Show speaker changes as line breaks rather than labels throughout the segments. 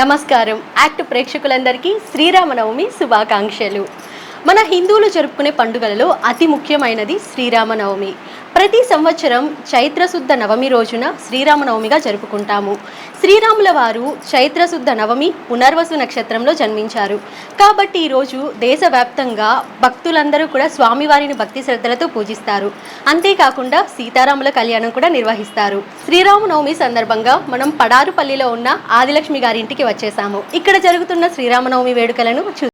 నమస్కారం. యాక్ట్ ప్రేక్షకులందరికీ శ్రీరామనవమి శుభాకాంక్షలు. మన హిందువులు జరుపుకునే పండుగలలో అతి ముఖ్యమైనది శ్రీరామనవమి. ప్రతి సంవత్సరం చైత్రశుద్ధ నవమి రోజున శ్రీరామనవమిగా జరుపుకుంటాము. శ్రీరాముల వారు చైత్రశుద్ధ నవమి పునర్వసు నక్షత్రంలో జన్మించారు. కాబట్టి ఈరోజు దేశవ్యాప్తంగా భక్తులందరూ కూడా స్వామివారిని భక్తి శ్రద్ధలతో పూజిస్తారు. అంతేకాకుండా సీతారాముల కళ్యాణం కూడా నిర్వహిస్తారు. శ్రీరామనవమి సందర్భంగా మనం పడారుపల్లిలో ఉన్న ఆదిలక్ష్మి గారి ఇంటికి వచ్చేసాము. ఇక్కడ జరుగుతున్న శ్రీరామనవమి వేడుకలను చూ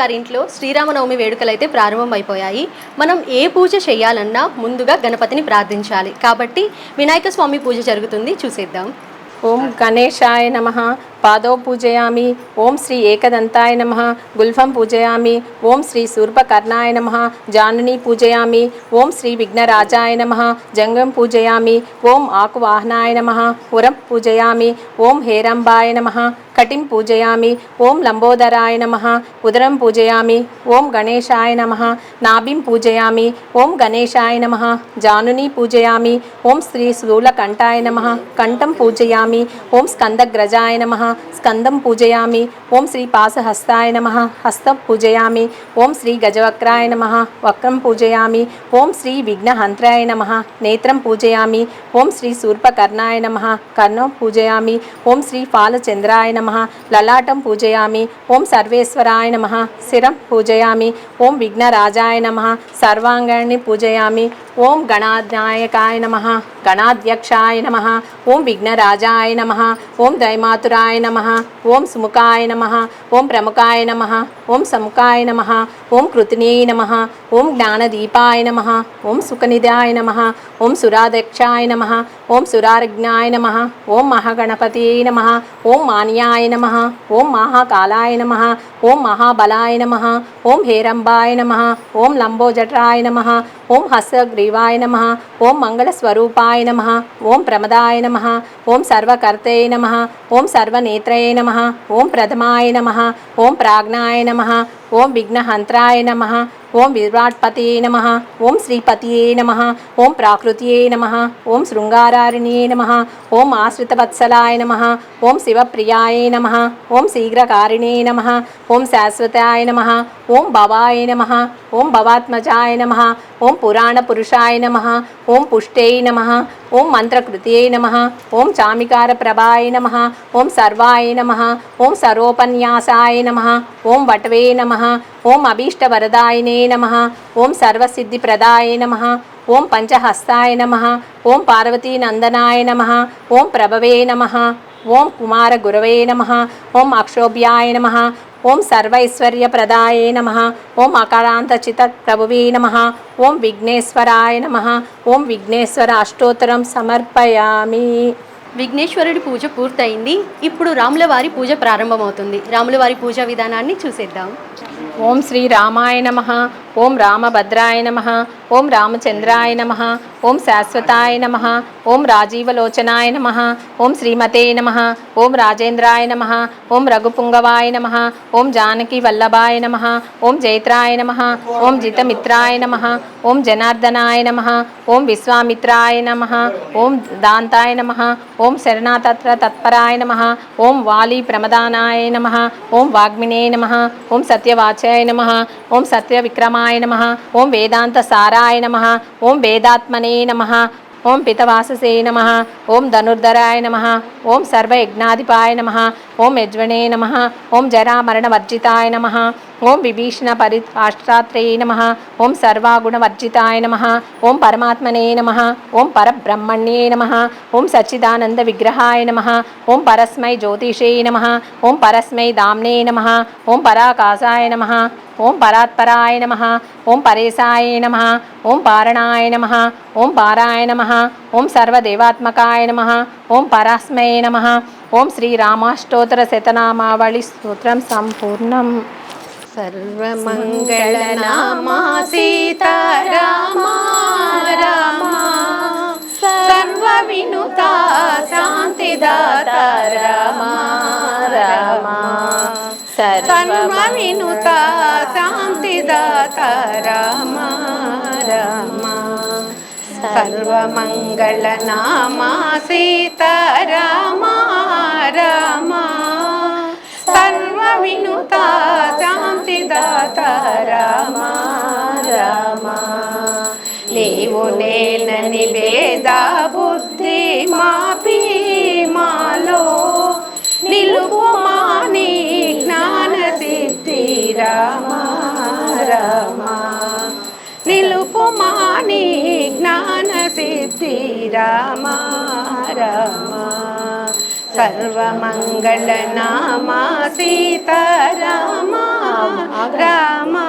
గారింట్లో శ్రీరామనవమి వేడుకలు అయితే ప్రారంభమైపోయాయి. మనం ఏ పూజ చేయాలన్నా ముందుగా గణపతిని ప్రార్థించాలి. కాబట్టి వినాయక స్వామి పూజ జరుగుతుంది. చూసేద్దాం.
ఓం గణేశాయ నమ. పాదో పూజయామి ఓం శ్రీ ఏకదంతాయ నమ గుల్ఫం పూజయామి ఓం శ్రీ శూర్పకర్ణాయ నమ జానుని పూజయామి ఓం శ్రీ విఘ్నరాజాయ నమ జంగం పూజయామి ఓం ఆకువాహనాయ నమ ఉరం పూజయామి ఓం హేరంబాయ నమ కటిం పూజయామి ఓం లంబోదరాయ నమ ఉదరం పూజయామి ఓం గణేశాయ నమ నాభిం పూజయామి ఓం గణేశాయ నమ జానుని పూజయామి ఓం శ్రీ శూలకంఠాయ నమ కంఠం పూజయామి ఓం స్కందగ్రజాయ నమ స్కందం పూజయామి. ఓం శ్రీ పాసహస్తాయ నమ. హస్తం పూజయామి. ఓం శ్రీ గజవక్రాయ నమ. వక్రం పూజయామి. ఓం శ్రీ విఘ్నహంత్రాయ నమ. నేత్రం పూజయామి. ఓం శ్రీ శూర్పకర్ణాయ నమ. కర్ణం పూజయామి. ఓం శ్రీ ఫాలచంద్రాయ నమ. లలాటం పూజయామి. ఓం సర్వేశ్వరాయ నమ. శిరం పూజయామి. ఓం విఘ్నరాజాయ నమ. సర్వాంగాన్ని పూజయామి. ఓం గణాధ్యాయకాయ నమ గణాధ్యక్షాయ నమ ఓం విఘ్నరాజాయ నమ ఓం దైమాతురాయ నమ ఓం సుముఖాయ నమ ఓం ప్రముఖాయ నమ ఓం సముఖాయ నమ ఓం కృతినే నమ ఓం జ్ఞానదీపాయ నమ ఓం సుఖనిధాయ నమ ఓం సురాధ్యక్షాయ నమ ఓం సురారజ్ఞాయ నమ ఓం మహాగణపతే నమ ఓం మాన్యాయ నమ ఓం మహాకాలాయ నమ ఓం మహాబలాయ నమ ఓం హేరంబాయ నమ ఓం లంబోజటాయ నమ ఓం హస్రగ్రీవాయ నమ ఓం మంగళస్వరూపాయ నమ ఓం ప్రమదాయ నమ ఓం సర్వకర్తయ నమ ఓం సర్వనేత్రయ నమ ఓం ప్రథమాయ నమ ఓం ప్రాజ్ఞాయ నమ ఓం విఘ్నహంత్రాయ నమ ఓం విరాట్పతయే నమ ఓం శ్రీపతియే నమ ఓం ప్రాకృతియే నమ ఓం శృంగారారిణ్యే నమ ఓం ఆశ్రితవత్సలాయ నమ ఓం శివప్రియాయ నమ ఓం శీఘ్రకారిణే నమ ఓం శాశ్వతాయ నమ ఓం భవాయ నమ ఓం భవాత్మజాయ నమ ఓం పురాణ పురుషాయ నమ ఓం పుష్టే నమ ఓం మంత్రకృతే నమ ఓం చామికార ప్రభాయ నమ ఓం సర్వాయ నమ ఓం సర్వోపన్యాసాయ నమ ఓం వటవే నమ ఓం అభీష్టవరదాయనే నమ ఓం సర్వసిద్ధిప్రదాయ నమ ఓం పంచహస్తాయ నమ ఓం పార్వతీనందనాయ నమ ఓం ప్రభవే నమ ఓం కుమార గురవే నమ ఓం అక్షోభ్యాయ నమ ఓం సర్వైశ్వర్యప్రదాయ నమ. ఓం అకారాంతచిత ప్రభువే నమ. ఓం విఘ్నేశ్వరాయ నమ. ఓం విఘ్నేశ్వర అష్టోత్తరం సమర్పయామి.
విఘ్నేశ్వరుడి పూజ పూర్తయింది. ఇప్పుడు రాముల వారి పూజ ప్రారంభమవుతుంది. రాముల వారి పూజా విధానాన్ని చూసేద్దాం.
ఓం శ్రీ రామాయ నమ. ఓం రామభద్రాయ నమ. ఓం రామచంద్రాయ నమ ఓం శాశ్వతాయ నమ ఓం రాజీవలోచనాయ నమ ఓం శ్రీమతే నమ ఓం రాజేంద్రాయ నమ ఓం రఘుపుంగవాయ నమ ఓం జానకి వల్లభాయ నమ ఓం జైత్రాయ నమ ఓం జితమిత్రాయ నమ ఓం జనార్దనాయ నమ ఓం విశ్వామిత్రాయ నమ ఓం దాంతాయ నమ ఓం శరణాతత్ర తత్పరాయ నమ ఓం వాలి ప్రమదానాయ నమ ఓం వాగ్మినే నమ ఓం సత్యవాచాయ నమ ఓం సత్యవిక్రమాయ నమ ఓం వేదాంత సారా సారాయ నమ. ఓం వేదాత్మనే నమ. ఓం పితవాససే నమ. ఓం ధనుర్ధరాయ నమ. ఓం సర్వయజ్ఞాధిపాయ నమ. ఓం యజ్వనే నమ. ఓం జరామరణవర్జితాయ నమ. ఓం విభీషణ పరి పరిపాష్ట్రాత్రేయ నమ ఓం సర్వాగుణవర్జితాయ నమ ఓం పరమాత్మనే నమ ఓం పరబ్రహ్మణ్యే నమ ఓం సచ్చిదానంద విగ్రహాయ నమ ఓం పరస్మై జ్యోతిషే నమ ఓం పరస్మై దామ్నే నమ ఓం పరాకాశాయ నమ ఓం పరాత్పరాయ నమ ఓం పరేశాయ నమ ఓం పారణాయ నమ ఓం పారాయ నమ ఓం సర్వదేవాత్మకాయ నమ ఓం పరాస్మయ నమ ఓం శ్రీరామాష్టోత్తర శతనామావళి స్తోత్రం సంపూర్ణం
సర్వమంగళనామా సీతారామా రామా సర్వవినుత శాంతిదాత రామా రామా. సర్వవినుత శాంతిదాత రామా రామా. సర్వమంగళనామా సీతారామా సర్వవినుత శాంతిదాత రామా రామా. నీవు నేనని భేద బుద్ధి మాపి మాలో. నిలుపు మాని జ్ఞాన సిద్ధి రామా రామా. నిలుపు మాని జ్ఞాన సిద్ధి రామా రామా. सर्वमङ्गलनामा सीतारामा रामा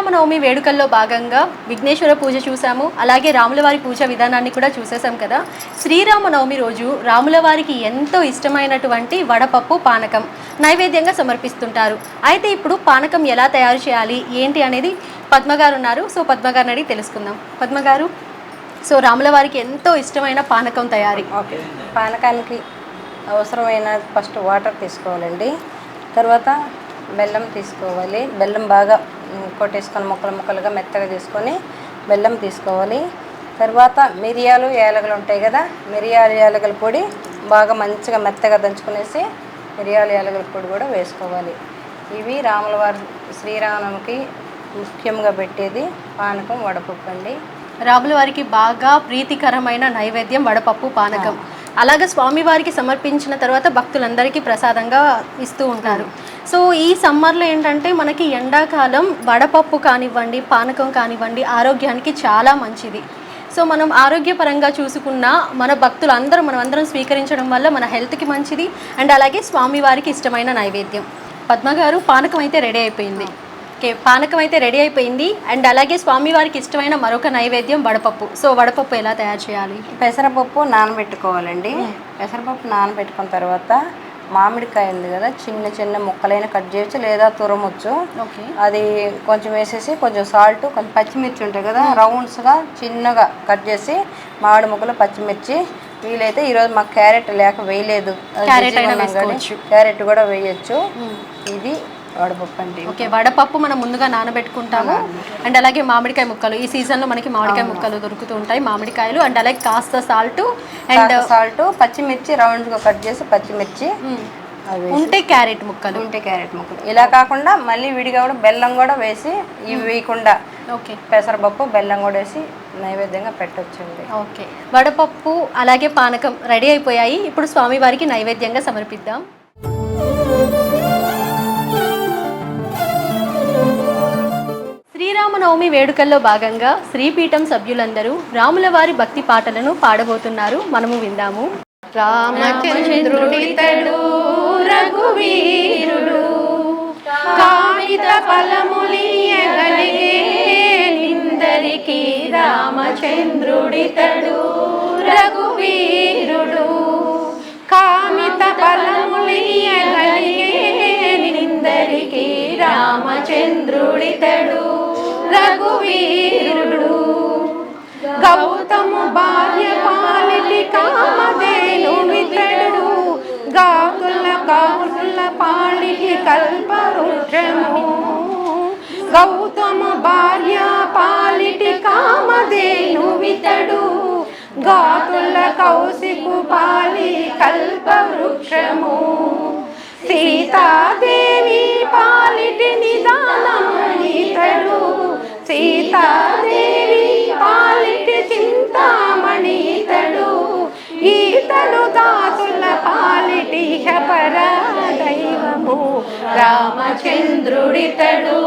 శ్రీరామనవమి వేడుకల్లో భాగంగా విఘ్నేశ్వర పూజ చూసాము అలాగే రాములవారి పూజ విధానాన్ని కూడా చూసేసాం కదా. శ్రీరామనవమి రోజు రాములవారికి ఎంతో ఇష్టమైనటువంటి వడపప్పు పానకం నైవేద్యంగా సమర్పిస్తుంటారు. అయితే ఇప్పుడు పానకం ఎలా తయారు చేయాలి? ఏంటి అనేది పద్మగారు ఉన్నారు. సో పద్మగారిని అడిగి తెలుసుకుందాం. పద్మగారు సో రాములవారికి ఎంతో ఇష్టమైన పానకం తయారీ.
ఓకే. పానకానికి అవసరమైన ఫస్ట్ వాటర్ తీసుకోవాలండి. తర్వాత బెల్లం తీసుకోవాలి. బెల్లం బాగా కొట్టేసుకొని ముక్కలు ముక్కలుగా మెత్తగా తీసుకొని బెల్లం తీసుకోవాలి. తర్వాత మిరియాలు యాలకులు ఉంటాయి కదా మిరియాలు యాలకుల పొడి బాగా మంచిగా మెత్తగా దంచుకునేసి మిరియాలు యాలకుల పొడి కూడా వేసుకోవాలి. ఇవి రాముల వారి ముఖ్యంగా పెట్టేది పానకం వడపప్పు అండి.
రాముల వారికి బాగా ప్రీతికరమైన నైవేద్యం వడపప్పు పానకం. అలాగే స్వామివారికి సమర్పించిన తర్వాత భక్తులందరికీ ప్రసాదంగా ఇస్తూ ఉంటారు. సో ఈ సమ్మర్లో ఏంటంటే మనకి ఎండాకాలం వడపప్పు కానివ్వండి పానకం కానివ్వండి ఆరోగ్యానికి చాలా మంచిది. సో మనం ఆరోగ్యపరంగా చూసుకున్న మన భక్తులు అందరూ మనం అందరం స్వీకరించడం వల్ల మన హెల్త్కి మంచిది. అండ్ అలాగే స్వామివారికి ఇష్టమైన నైవేద్యం. పద్మ గారు పానకం అయితే రెడీ అయిపోయింది. ఓకే పానకం అయితే రెడీ అయిపోయింది. అండ్ అలాగే స్వామివారికి ఇష్టమైన మరొక నైవేద్యం వడపప్పు. సో వడపప్పు ఎలా తయారు చేయాలి?
పెసరపప్పు నానబెట్టుకోవాలండి. పెసరపప్పు నానబెట్టుకున్న తర్వాత మామిడికాయ ఉంది కదా చిన్న చిన్న ముక్కలైన కట్ చేయొచ్చు లేదా తురమొచ్చు.
ఓకే.
అది కొంచెం వేసేసి కొంచెం సాల్ట్ కొంచెం పచ్చిమిర్చి ఉంటాయి కదా రౌండ్స్గా చిన్నగా కట్ చేసి మామిడి ముక్కలు పచ్చిమిర్చి వీలైతే ఈరోజు మాకు క్యారెట్ లేక వేయలేదు.
క్యారెట్
కూడా వేయచ్చు. ఇది వడపప్పు అండి
ఓకే వడపప్పు మనం ముందుగా నానబెట్టుకుంటాము. అండ్ అలాగే మామిడికాయ ముక్కలు. ఈ సీజన్లో మనకి మామిడికాయ ముక్కలు దొరుకుతూ ఉంటాయి. మామిడికాయలు అండ్ అలాగే కాస్త సాల్ట్ అండ్
సాల్ట్ పచ్చిమిర్చి రౌండ్గా కట్ చేసి పచ్చిమిర్చి.
ఉంటే క్యారెట్ ముక్కలు.
ఉంటే క్యారెట్ ముక్కలు. ఇలా కాకుండా మళ్ళీ విడిగా కూడా బెల్లం కూడా వేసి ఇవి వేయకుండా
ఓకే.
పెసరపప్పు బెల్లం కూడా వేసి నైవేద్యంగా పెట్టొచ్చండి.
ఓకే. వడపప్పు అలాగే పానకం రెడీ అయిపోయాయి. ఇప్పుడు స్వామివారికి నైవేద్యంగా సమర్పిద్దాం. శ్రీరామనవమి వేడుకల్లో భాగంగా శ్రీపీఠం సభ్యులందరూ రాముల వారి భక్తి పాటలను పాడబోతున్నారు. మనము విందాము. రామచంద్రుడితడు రఘువీరుడు కామిత ఫలములియగలిగే రామచంద్రుడితడు రఘువీరుడు కామిత ఫలములియగలిగే నిందరికి రామచంద్రుడితడు. రఘువీరుడు. గౌతము భార్య పాలిటి కామధేను మిత్రుడు. గాకుల గాకుల పాలిటి కల్పవృక్షము గౌతము భార్య పాలిటి కామధేను వితడు గాకుల కౌశికు పాలి కల్పవృక్షము సీతాదేవి పాలిటి నిదానము ఇతడు సీతాదేవి పాలిటి చింతామణి ఇతడు. ఈతడు దాసుల పాలిటి పర దైవము రామచంద్రుడితడు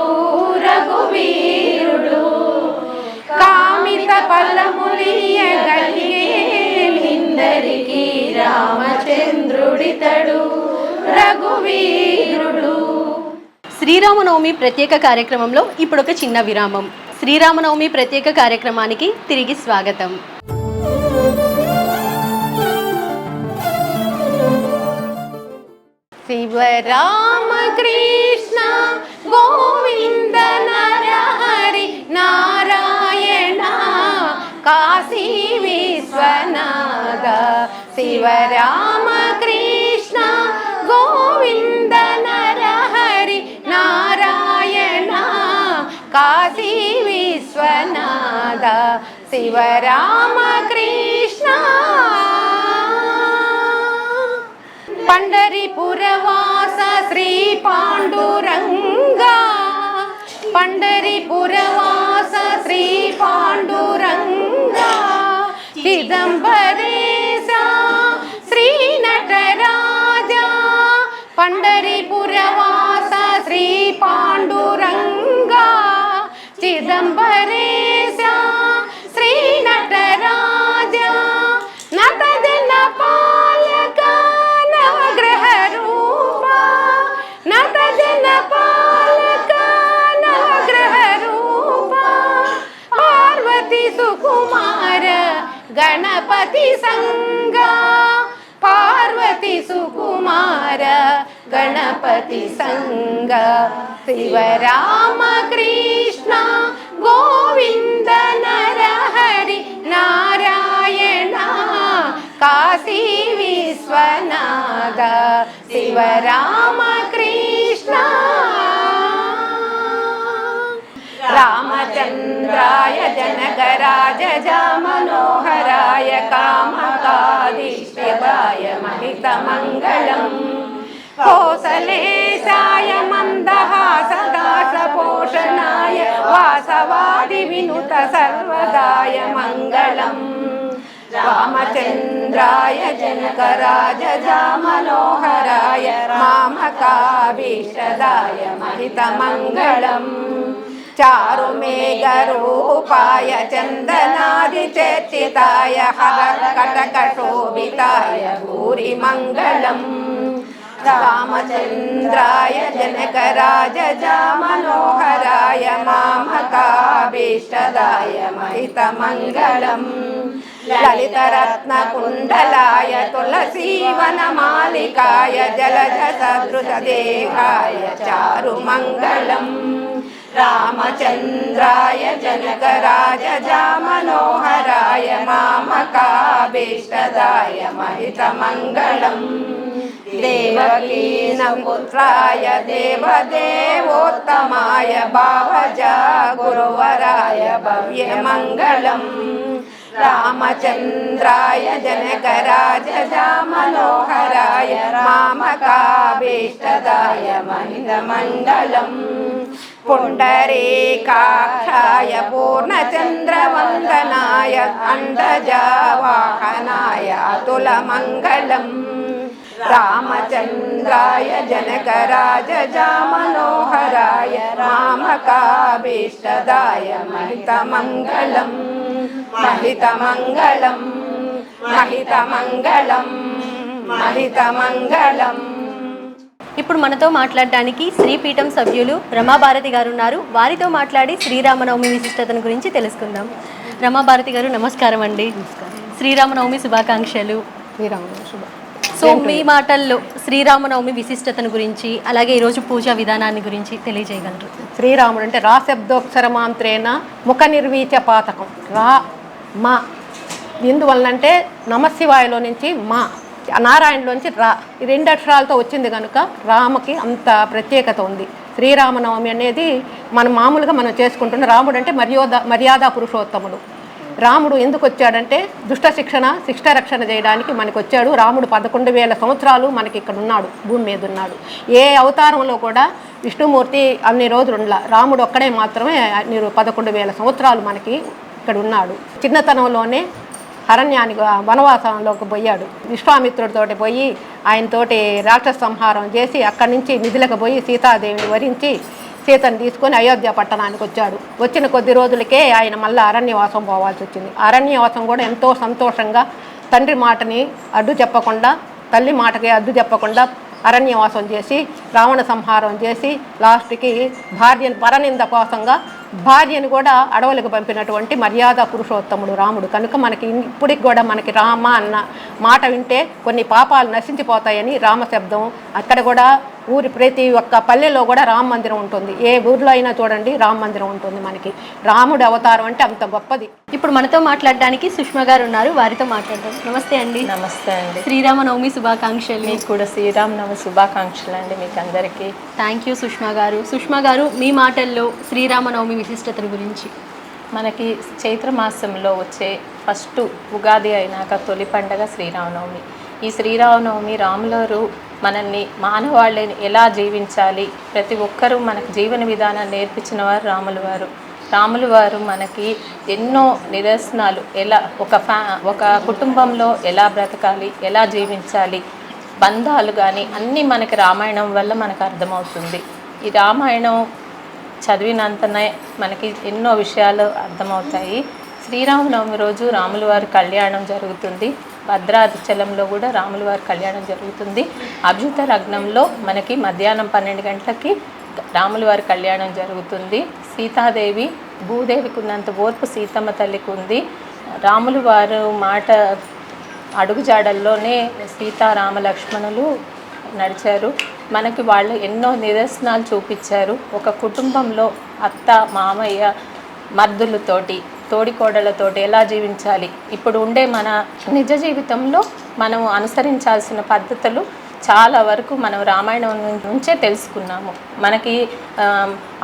రఘువీరుడు. కామిత పల్లములియగలిగేందరికీ రామచంద్రుడితడు రఘువీరుడు.
శ్రీరామనవమి ప్రత్యేక కార్యక్రమంలో ఇప్పుడు ఒక చిన్న విరామం. శ్రీరామనవమి ప్రత్యేక కార్యక్రమానికి తిరిగి స్వాగతం.
శివరామ కృష్ణ గోవింద నరహరి నారాయణ కాశీ విశ్వనాథ. శివరామ కృష్ణ కాశీ విశ్వనాథ శివరామ కృష్ణ పండరిపురవాస శ్రీ పాండురంగా పండరిపురవాస శ్రీ పాండురంగా చిదంబరేశ శ్రీ పండరిపురవా गणपतिसङ्गा। पार्वती सुकुमार गणपतिसङ्गम कृष्णा गोविन्द नरहरि नारायण नारायणा काशी विश्वनाद शिवराम रामचन्द्राय जनकराज जा मनोहराय महितमङ्गलम् कोसलेशाय मन्दहासदासपोषणाय वासवादिविनुत सर्वदाय मङ्गलम्। रामचन्द्राय जनकराय जा मनोहराय रामकाव्यषदाय महितमङ्गलम्। మనోహరాయ మామకాభీష్టదాయ మహితమంగళం చారుమేఘరూపాయ చందనాదిచర్చితాయ హరకటకశోభితాయ భూరిమంగళం రామచంద్రాయ జనకరాజ మనోహరాయ మామకాభీష్టదాయ మహితమంగళం లలితరత్నకుండలాయ తులసీవనమాలికాయ జలజ సదృశదేహాయ చారుమంగళం రామచంద్రాయ జనకరాజ మనోహరాయ మామకాభీష్టదాయ మహితమంగళం. దేవకీనపుత్రాయ దేవదేవోత్తమాయ భావజ గురువరాయ భవ్యమంగళం రామచంద్రాయ జనకరాజ మనోహరాయ మామకాభీష్టదాయ మహితమంగళం పుండరీకాక్షాయ పూర్ణచంద్రవందనాయ అండజావాహనాయ అతులమంగళం
ఇప్పుడు మనతో మాట్లాడడానికి శ్రీపీఠం సభ్యులు రమాభారతి గారు ఉన్నారు. వారితో మాట్లాడి శ్రీరామనవమి విశిష్టతను గురించి తెలుసుకుందాం. రమాభారతి గారు నమస్కారం అండి. శ్రీరామనవమి శుభాకాంక్షలు.
శుభ
సో మీ మాటల్లో శ్రీరామనవమి విశిష్టతను గురించి అలాగే ఈరోజు పూజా విధానాన్ని గురించి తెలియజేయగలరు.
శ్రీరాముడు అంటే రా శబ్దోక్షర మాంత్రేణ ముఖ నిర్వీచ పాతకం. రా మా. ఎందువలనంటే నమశివాయలో నుంచి మా. నారాయణలోంచి రా ఈ రెండు అక్షరాలతో వచ్చింది కనుక రామకి అంత ప్రత్యేకత ఉంది. శ్రీరామనవమి అనేది మనం మామూలుగా మనం చేసుకుంటున్న రాముడు అంటే మర్యాద మర్యాద పురుషోత్తముడు. రాముడు ఎందుకు వచ్చాడంటే దుష్ట శిక్షణ శిష్ట రక్షణ చేయడానికి మనకు వచ్చాడు. రాముడు పదకొండు వేల సంవత్సరాలు మనకి ఇక్కడ ఉన్నాడు భూమి మీద ఉన్నాడు. ఏ అవతారంలో కూడా విష్ణుమూర్తి అన్ని రోజులు ఉండలా. రాముడు ఒక్కడే మాత్రమే మీరు పదకొండు వేల సంవత్సరాలు మనకి ఇక్కడ ఉన్నాడు. చిన్నతనంలోనే
అరణ్యానికి వనవాసంలోకి పోయాడు. విశ్వామిత్రుడితోటి పోయి ఆయనతోటి రాక్షస సంహారం చేసి అక్కడి నుంచి నిధులకు పోయి సీతాదేవిని వరించి సీతను తీసుకొని అయోధ్య పట్టణానికి వచ్చాడు. వచ్చిన కొద్ది రోజులకే ఆయన మళ్ళీ అరణ్యవాసం పోవాల్సి వచ్చింది. అరణ్యవాసం కూడా ఎంతో సంతోషంగా తండ్రి మాటని అడ్డు చెప్పకుండా తల్లి మాటకి అడ్డు చెప్పకుండా అరణ్యవాసం చేసి రావణ సంహారం చేసి లాస్ట్కి భార్య పరనింద కోసంగా భార్యను కూడా అడవులకు పంపినటువంటి మర్యాద పురుషోత్తముడు రాముడు. కనుక మనకి ఇప్పటికి కూడా మనకి రామ అన్న మాట వింటే కొన్ని పాపాలు నశించిపోతాయని రామశబ్దం అక్కడ కూడా ఊరి ప్రతి ఒక్క పల్లెలో కూడా రామ మందిరం ఉంటుంది. ఏ ఊర్లో అయినా చూడండి రామ మందిరం ఉంటుంది మనకి. రాముడి అవతారం అంటే అంత గొప్పది.
ఇప్పుడు మనతో మాట్లాడడానికి సుష్మా గారు ఉన్నారు. వారితో మాట్లాడదాం. నమస్తే అండి.
నమస్తే అండి.
శ్రీరామనవమి శుభాకాంక్షలు.
మీకు కూడా శ్రీరామనవ శుభాకాంక్షలు అండి మీకు అందరికీ
థ్యాంక్ యూ సుష్మా గారు. సుష్మా గారు మీ మాటల్లో శ్రీరామనవమి విశిష్టతల గురించి.
మనకి చైత్ర మాసంలో వచ్చే ఫస్ట్ ఉగాది అయినాక తొలి పండగ శ్రీరామనవమి. ఈ శ్రీరామనవమి రాములవారు మనల్ని మానవాళ్ళని ఎలా జీవించాలి? ప్రతి ఒక్కరూ మనకు జీవన విధానాన్ని నేర్పించిన వారు రాములు వారు రాములు వారు మనకి ఎన్నో నిదర్శనాలు. ఎలా ఒక ఫ్యా ఒక కుటుంబంలో ఎలా బ్రతకాలి? ఎలా జీవించాలి? బంధాలు కానీ అన్నీ మనకి రామాయణం వల్ల మనకు అర్థమవుతుంది. ఈ రామాయణం చదివినంతనే మనకి ఎన్నో విషయాలు అర్థమవుతాయి. శ్రీరామనవమి రోజు రాముల వారి కళ్యాణం జరుగుతుంది. భద్రాచలంలో కూడా రాముల వారి కళ్యాణం జరుగుతుంది. అభ్యుత లగ్నంలో మనకి మధ్యాహ్నం పన్నెండు గంటలకి రాముల వారి కళ్యాణం జరుగుతుంది. సీతాదేవి భూదేవికి ఉన్నంత ఓర్పు సీతమ్మ తల్లికి ఉంది. రాములు వారు మాట అడుగుజాడల్లోనే సీతారామ లక్ష్మణులు నడిచారు. మనకి వాళ్ళు ఎన్నో నిదర్శనాలు చూపించారు. ఒక కుటుంబంలో అత్త మామయ్య మర్దులతోటి తోడికోడలతోటి ఎలా జీవించాలి? ఇప్పుడు ఉండే మన నిజ జీవితంలో మనం అనుసరించాల్సిన పద్ధతులు చాలా వరకు మనం రామాయణం నుంచే తెలుసుకున్నాము. మనకి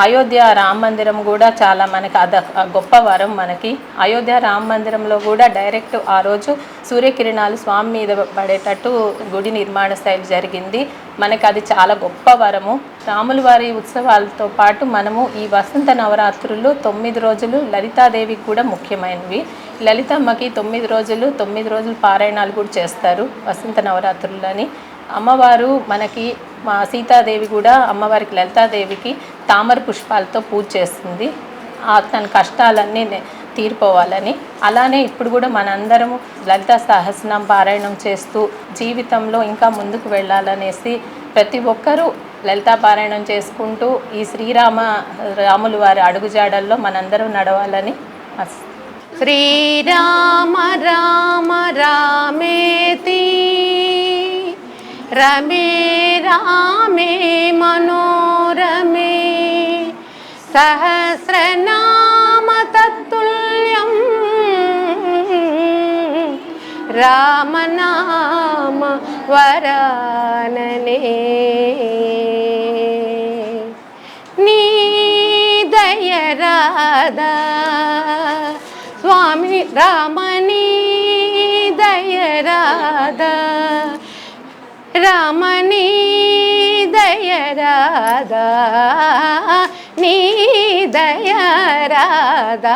అయోధ్య రామ మందిరం కూడా చాలా మనకి అద గొప్ప వరం మనకి. అయోధ్య రామ మందిరంలో కూడా డైరెక్ట్ ఆ రోజు సూర్యకిరణాలు స్వామి మీద పడేటట్టు గుడి నిర్మాణ శైలి జరిగింది. మనకి అది చాలా గొప్ప వరము. రాముల వారి ఉత్సవాలతో పాటు మనము ఈ వసంత నవరాత్రులు తొమ్మిది రోజులు లలితాదేవికి కూడా ముఖ్యమైనవి. లలితమ్మకి తొమ్మిది రోజులు తొమ్మిది రోజులు పారాయణాలు కూడా చేస్తారు వసంత నవరాత్రులని. అమ్మవారు మనకి మా సీతాదేవి కూడా అమ్మవారికి లలితాదేవికి తామర పుష్పాలతో పూజ చేస్తుంది. ఆ తన కష్టాలన్నీ తీరిపోవాలని. అలానే ఇప్పుడు కూడా మనందరము లలిత సహస్రనామ పారాయణం చేస్తూ జీవితంలో ఇంకా ముందుకు వెళ్ళాలనేసి ప్రతి ఒక్కరూ లలితా పారాయణం చేసుకుంటూ ఈ శ్రీరామ రాములు వారి అడుగుజాడల్లో మనందరం నడవాలని
శ్రీరామ రామ రామే రమే రామే మనోరమే. సహస్రనామ తత్తుల్యం రామనామ వరాననే. నీ దయరాదా స్వామి రామని దయరాదా రమణి దయరాదా నీ దయరాదా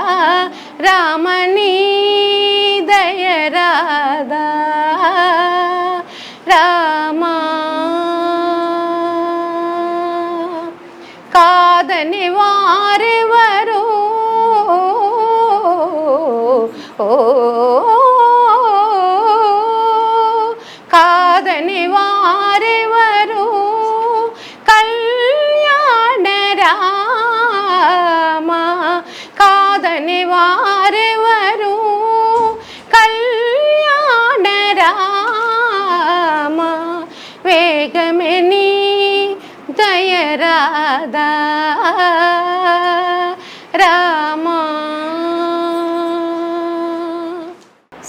రమణి దయరాదా వేగమెని దయరాదా రామ.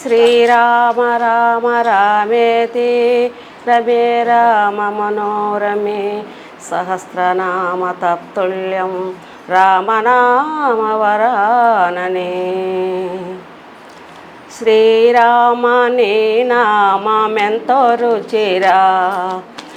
శ్రీరామ రామ రామేతి రమే రామ మనోరమే సహస్రనామ తత్తుల్యం రామనామ వరాననే. శ్రీరామ నీ నామెంతో రుచిరా.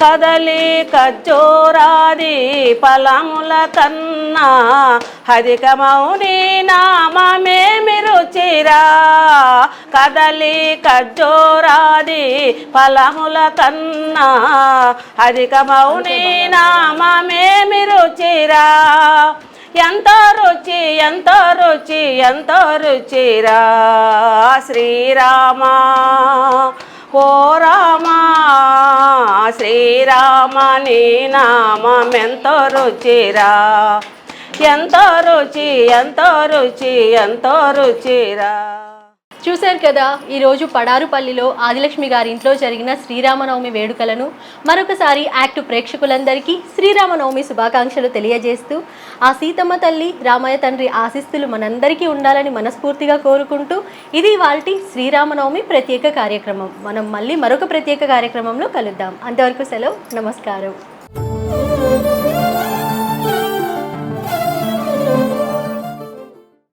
కదలి ఖర్జూరాది ఫలముల కన్నా అధికమౌని నామమే రుచిరా కదలి ఖర్జూరాది ఫలముల కన్నా అధికమౌని నామమేమి రుచిరా ఎంత రుచి ఎంత రుచి ఎంత రుచిరా. శ్రీరామా ఓ రామా. శ్రీరామ నీ నామం రుచిరా? ఎంతో రుచి ఎంతో రుచి ఎంతో రుచిరా?
చూశారు కదా ఈరోజు పడారుపల్లిలో ఆదిలక్ష్మి గారి ఇంట్లో జరిగిన శ్రీరామనవమి వేడుకలను మరొకసారి యాక్ట్ ప్రేక్షకులందరికీ శ్రీరామనవమి శుభాకాంక్షలు తెలియజేస్తూ ఆ సీతమ్మ తల్లి రామయ్య తండ్రి ఆశిస్తులు మనందరికీ ఉండాలని మనస్ఫూర్తిగా కోరుకుంటూ ఇది వాల్టి శ్రీరామనవమి ప్రత్యేక కార్యక్రమం. మనం మళ్ళీ మరొక ప్రత్యేక కార్యక్రమంలో కలుద్దాం. అంతవరకు సెలవు. నమస్కారం.